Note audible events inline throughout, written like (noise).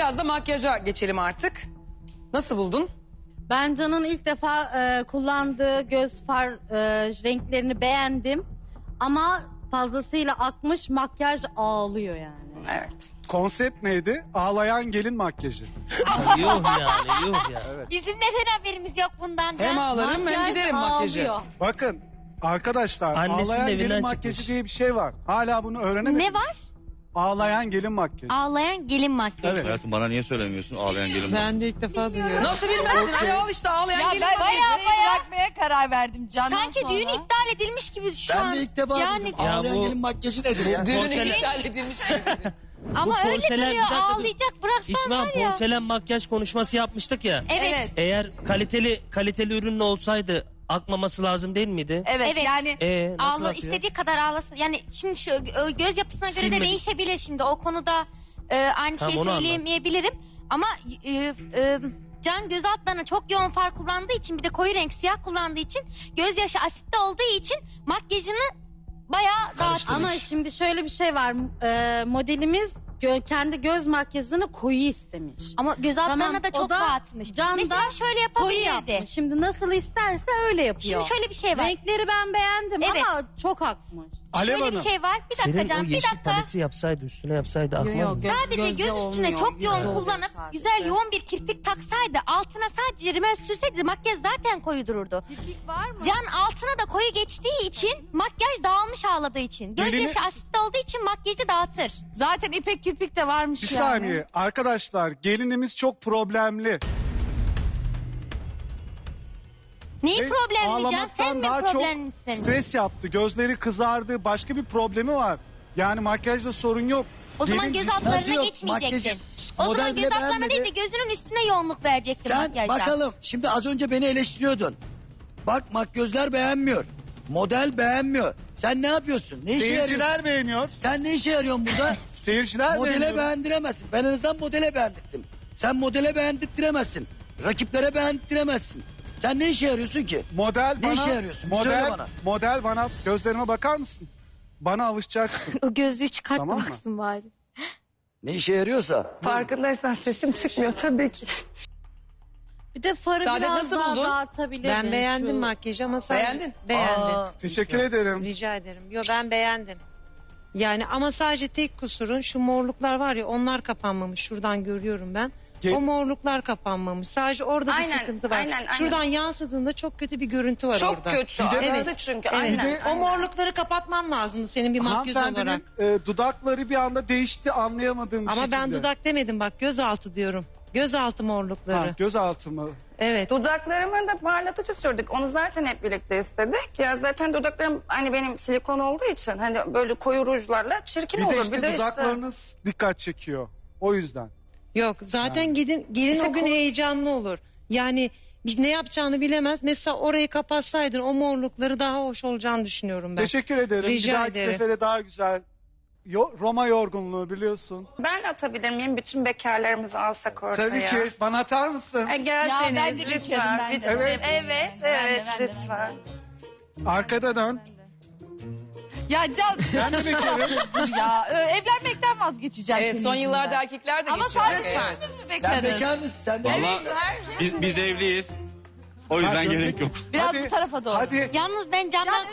Biraz da makyaja geçelim artık. Nasıl buldun? Ben Can'ın ilk defa e, kullandığı göz far e, renklerini beğendim. Ama fazlasıyla akmış makyaj ağlıyor yani. Evet. Konsept neydi? Ağlayan gelin makyajı. yuh yani yuh ya. Bizim neden haberimiz yok bundan da? Hem ağlarım hem Makyaj giderim makyajı. ağlıyor. Bakın arkadaşlar Annesinin ağlayan evinden gelin makyajı çıkmış. diye bir şey var. Hala bunu öğrenemedim. Ne var? Ağlayan gelin makyajı. Ağlayan gelin makyajı. Evet. Hayatım bana niye söylemiyorsun ağlayan gelin? Ben de ilk defa duyuyorum. Nasıl bilmezsin? Hadi al işte ağlayan Ya gelin ben makyajı. bayağı bayağı bırakmaya karar verdim candan Sanki sonra. düğün iptal edilmiş gibi şu an. Ben de ilk defa yani, duydum. Ya Ağlayan bu- gelin makyajı nedir ya? Porselen- iptal edilmiş gibi. Ama Bu öyle porselen- duruyor ağlayacak bıraksan İsmail var ya. porselen makyaj konuşması yapmıştık ya. Evet. Evet. Eğer kaliteli kaliteli ürünle olsaydı akmaması lazım değil miydi? Evet, Evet. yani Ee, nasıl Ağla istediği kadar ağlasın. Yani şimdi şu ö, göz yapısına göre Silmedi. de değişebilir şimdi. O konuda e, aynı Tamam, şeyi onu anladım. söyleyemeyebilirim. Ama e, e, Can göz altlarına çok yoğun far kullandığı için bir de koyu renk siyah kullandığı için gözyaşı asitli olduğu için makyajını bayağı. Karıştırmış. Ama şimdi şöyle bir şey var. E, modelimiz gö- kendi göz makyajını koyu istemiş. Ama göz altlarına Tamam, da o çok da dağıtmış. Can da Mesela şöyle Koyu yapabilirdi. yapmış. Şimdi nasıl isterse öyle yapıyor. Şimdi şöyle bir şey var. Renkleri ben beğendim Evet. ama çok akmış. Alev şöyle Hanım. bir şey var. Bir dakika Senin o Can bir yeşil dakika. paleti yapsaydı üstüne yapsaydı akmaz mı? Sadece Gözde göz üstüne olmuyor, çok yoğun güzel kullanıp sadece. güzel yoğun bir kirpik taksaydı altına sadece rimel sürseydi makyaj zaten koyu dururdu. kirpik var mı? Can altına da koyu geçtiği için makyaj dağılmış ağladığı için. Gözyaşı Gelini- asitli olduğu için makyajı dağıtır. Zaten ipek kirpik de varmış Bir yani. saniye arkadaşlar gelinimiz çok problemli. Neyi Ve problemli Can? ağlamaktan Sen mi daha çok problemlisin? stres yaptı. Gözleri kızardı. Başka bir problemi var. Yani makyajda sorun yok. O zaman Gelin- göz Nasıl altlarına yok? geçmeyecektin. Makyajı- O model zaman bile göz altlarına beğenmedi. değil de gözünün üstüne yoğunluk verecektin Sen makyajda. bakalım şimdi az önce beni eleştiriyordun. Bak makyözler beğenmiyor. Model beğenmiyor. Sen ne yapıyorsun? Ne işe yarıyorsun? Seyirciler beğeniyor. Sen ne işe yarıyorsun burada? (laughs) Seyirciler modele beğeniyor. beğendiremezsin. Ben en azından modele beğendirdim. Sen modele beğendiremezsin. Rakiplere beğendiremezsin. Sen ne işe yarıyorsun ki? Model Ne bana, işe yarıyorsun? Söyle Model, bana. model bana gözlerime bakar mısın? Bana alışacaksın. (laughs) O gözlüğü çıkart Tamam mı? baksın bari. Ne işe yarıyorsa. Farkındaysan sesim çıkmıyor tabii ki. Bir de farı Saadet, biraz nasıl daha buldun? dağıtabilirdin. Ben beğendim şu- makyajı ama sadece... Beğendin? Beğendim. Aa, Teşekkür ederim. Rica ederim. Yo ben beğendim. Yani ama sadece tek kusurun şu morluklar var ya onlar kapanmamış. Şuradan görüyorum ben. Ge- o morluklar kapanmamış. Sadece orada Aynen, bir sıkıntı var. aynen, aynen. Şuradan yansıdığında çok kötü bir görüntü var Çok orada. kötü. Bir de- Arası Evet. çünkü. Evet. Aynen. Bir de- O aynen. morlukları kapatman lazımdı senin bir makyöz olarak. Hanımefendinin e, dudakları bir anda değişti anlayamadığım bir Ama şekilde. ben dudak demedim bak gözaltı diyorum. Gözaltı morlukları. Ha, gözaltı mı? Evet. Dudaklarıma da parlatıcı sürdük. Onu zaten hep birlikte istedik. Ya zaten dudaklarım hani benim silikon olduğu için hani böyle koyu rujlarla çirkin Bir olur. de işte bir de işte dudaklarınız dikkat çekiyor. O yüzden. Yok zaten gidin gelin İşte o gün kol- heyecanlı olur. Yani ne yapacağını bilemez. Mesela orayı kapatsaydın o morlukları daha hoş olacağını düşünüyorum ben. Teşekkür ederim. Rica bir dahaki ederim. sefere daha güzel. Yo- Roma yorgunluğu biliyorsun. ben atabilir miyim? Bütün bekarlarımızı alsak ortaya. Tabii ki. Bana atar mısın? E, gelseniz Ya ben de lütfen. ben de. lütfen. Evet. Evet, Ben de, evet, ben de, ben de. lütfen. Arkada dön. Ya Can Ben de bekarım. (laughs) ya ö, evlenmekten vazgeçeceğim Evet, senin son yüzünden. yıllarda erkekler de Ama geçiyor. sadece Evet. üçümüz mü Sen bekarız? bekar mısın? Sen de Valla biz, biz evliyiz. O yüzden Ha, gerek yok. Biraz Hadi, bu tarafa doğru. Hadi. Yalnız ben Can'dan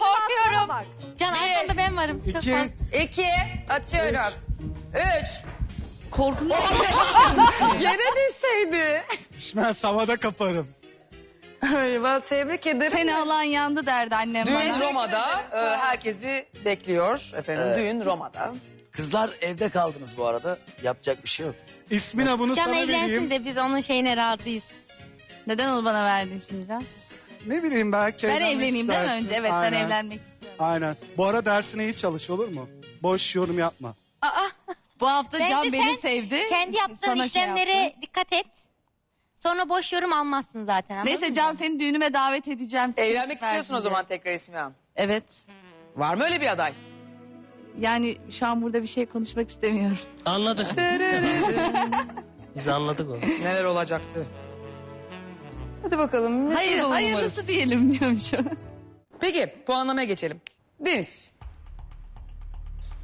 varım. Çok İki. fazla. İki, atıyorum. Üç. Korkunç. (laughs) Yere düşseydi. Düşmez havada kaparım. Ay, ben tebrik ederim. Seni alan yandı derdi annem Düğün bana. Roma'da. e, herkesi bekliyor efendim. Düğün Roma'da. Kızlar evde kaldınız bu arada. Yapacak bir şey yok. İsmine bunu Can sana evlensin vereyim. de biz onun şeyine razıyız. Neden onu bana verdin şimdi Can? Ne bileyim belki Ben evlenmek evleneyim değil mi istersin. önce? Evet Aynen. ben evlenmek. Aynen. Bu ara dersine iyi çalış olur mu? Boş yorum yapma. Aa, Bu hafta Bence Can beni sen sevdi. kendi yaptığın Sana şey işlemlere yaptı. dikkat et. Sonra boş yorum almazsın zaten. anladın Neyse mı? Can seni düğünüme davet edeceğim. Evlenmek istiyorsun o zaman tekrar İsmihan. Evet. Var mı öyle bir aday? Yani şu an burada bir şey konuşmak istemiyorum. Anladık biz. (laughs) biz anladık onu. Neler olacaktı? Hadi bakalım. Nasıl Hayır, dolu hayırlısı diyelim diyormuşum. Peki puanlamaya geçelim. Deniz.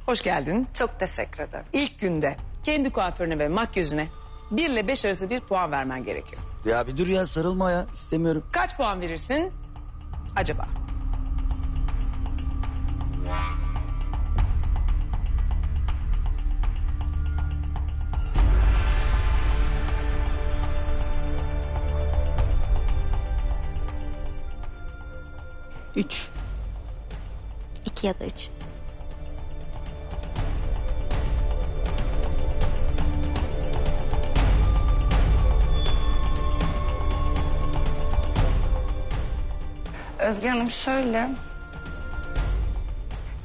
Hoş geldin. Çok teşekkür ederim. İlk günde kendi kuaförüne ve makyözüne 1 ile 5 arası bir puan vermen gerekiyor. Ya bir dur ya sarılma ya istemiyorum. Kaç puan verirsin acaba? Üç. İki ya da üç. Özge Hanım şöyle.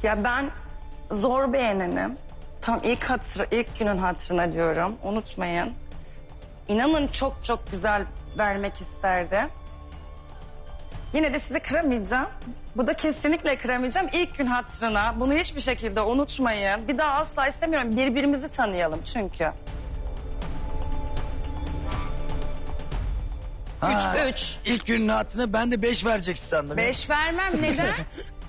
Ya ben zor beğenenim. Tam ilk hatırı, ilk günün hatırına diyorum. Unutmayın. İnanın çok çok güzel vermek isterdi. Yine de sizi kıramayacağım. Bu da kesinlikle kıramayacağım. İlk gün hatırına. Bunu hiçbir şekilde unutmayın. Bir daha asla istemiyorum. Birbirimizi tanıyalım çünkü. Ha, 3. İlk günün hatırına ben de 5 vereceksin sandım. ya. Beş vermem. Neden?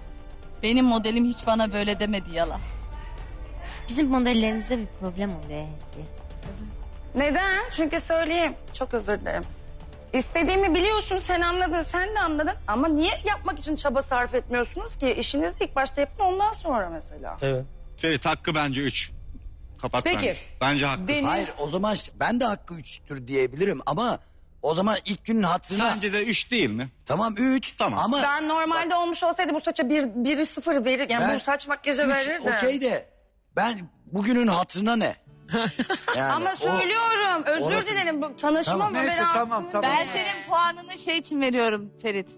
(laughs) Benim modelim hiç bana böyle demedi yalan. Bizim modellerimizde bir problem oluyor. Neden? Çünkü söyleyeyim. Çok özür dilerim. İstediğimi biliyorsun, sen anladın, sen de anladın. Ama niye yapmak için çaba sarf etmiyorsunuz ki? İşinizi ilk başta yapın ondan sonra mesela. Evet. Ferit hakkı bence 3. Kapat Peki. bence. Bence hakkı. Deniz Hayır o zaman ben de hakkı 3'tür diyebilirim ama o zaman ilk günün hatırına Sence de 3 değil mi? tamam 3 Tamam. ama Ben normalde olmuş olsaydı bu saça bir, biri sıfır verir. Yani Ben- bu saç makyaja üç verirdim. okey de ben bugünün hatırına ne? (laughs) Yani Ama o- söylüyorum, özür orası- dilerim. Bu tanışma Tamam. mı? Neyse, Ben tamam, tamam. Ben senin puanını şey için veriyorum Ferit.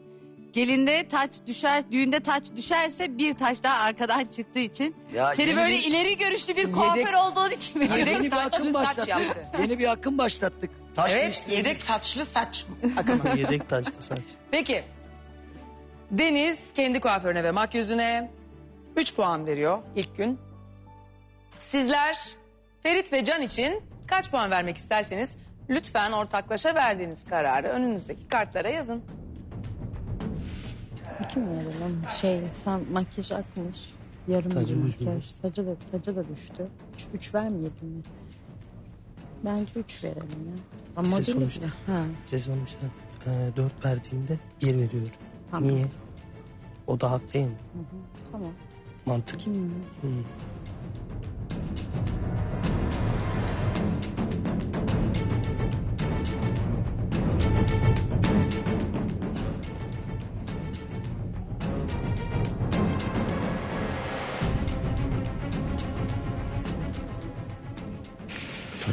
Gelinde taç düşer, düğünde taç düşerse bir taç daha arkadan çıktığı için. Ya Seni yeni böyle bir- ileri görüşlü bir kuaför olduğun için veriyorum. yeni bir taçlı akım saç başlattık. yaptı. (laughs) Yeni bir akım başlattık. Taş Evet, değiştirdik. yedek taçlı saç. (laughs) Yedek taçlı saç. Peki. Deniz kendi kuaförüne ve makyözüne 3 puan veriyor ilk gün. Sizler Ferit ve Can için kaç puan vermek isterseniz lütfen ortaklaşa verdiğiniz kararı önünüzdeki kartlara yazın. İki mi verelim? Şey sen makyaj akmış. Yarım Tacı mu? makyaj. Tacı da, tacı da düştü. Üç, üç vermeyelim mi? Bence üç verelim ya. Ama Bize değil sonuçta. Ha, Bize sonuçta e, 4 verdiğinde 1 veriyor. Tamam. Niye? O da hak değil mi? tamam. Mantık. Kim? Hı.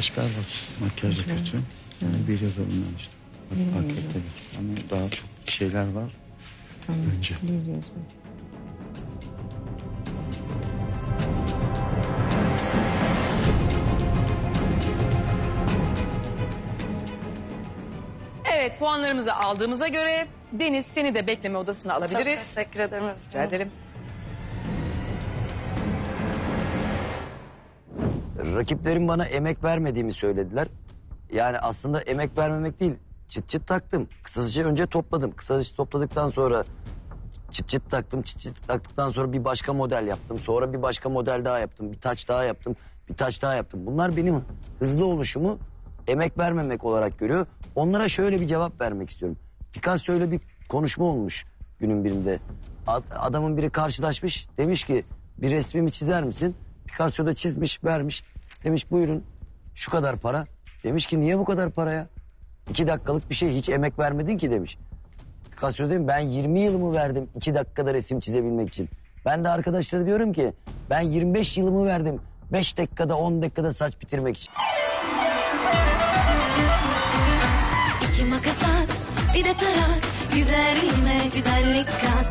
Saç berbat. Makyaj da kötü. Yani bir yazalım ben işte. Bak, hakikaten bir. Ama daha çok şeyler var. Bence. Evet puanlarımızı aldığımıza göre Deniz seni de bekleme odasına Çok alabiliriz. teşekkür ederim. Özge Rica Hanım. ederim. Rakiplerim bana emek vermediğimi söylediler. Yani aslında emek vermemek değil. Çıt çıt taktım. Kısa saçı önce topladım. Kısa saçı topladıktan sonra çıt çıt taktım. Çıt çıt taktıktan sonra bir başka model yaptım. Sonra bir başka model daha yaptım. Bir taç daha yaptım. Bir taç daha yaptım. Bunlar benim hızlı oluşumu emek vermemek olarak görüyor. Onlara şöyle bir cevap vermek istiyorum. Picasso öyle bir konuşma olmuş günün birinde. Ad- Adamın biri karşılaşmış. Demiş ki bir resmimi çizer misin? Picasso da çizmiş vermiş. Demiş buyurun şu kadar para. Demiş ki niye bu kadar para ya? İki dakikalık bir şey hiç emek vermedin ki demiş. Picasso dedim ben 20 yılımı verdim iki dakikada resim çizebilmek için. Ben de arkadaşlara diyorum ki ben 25 yılımı verdim 5 dakikada 10 dakikada saç bitirmek için. İki makas bir de tarak. Güzelliğime güzellik kat.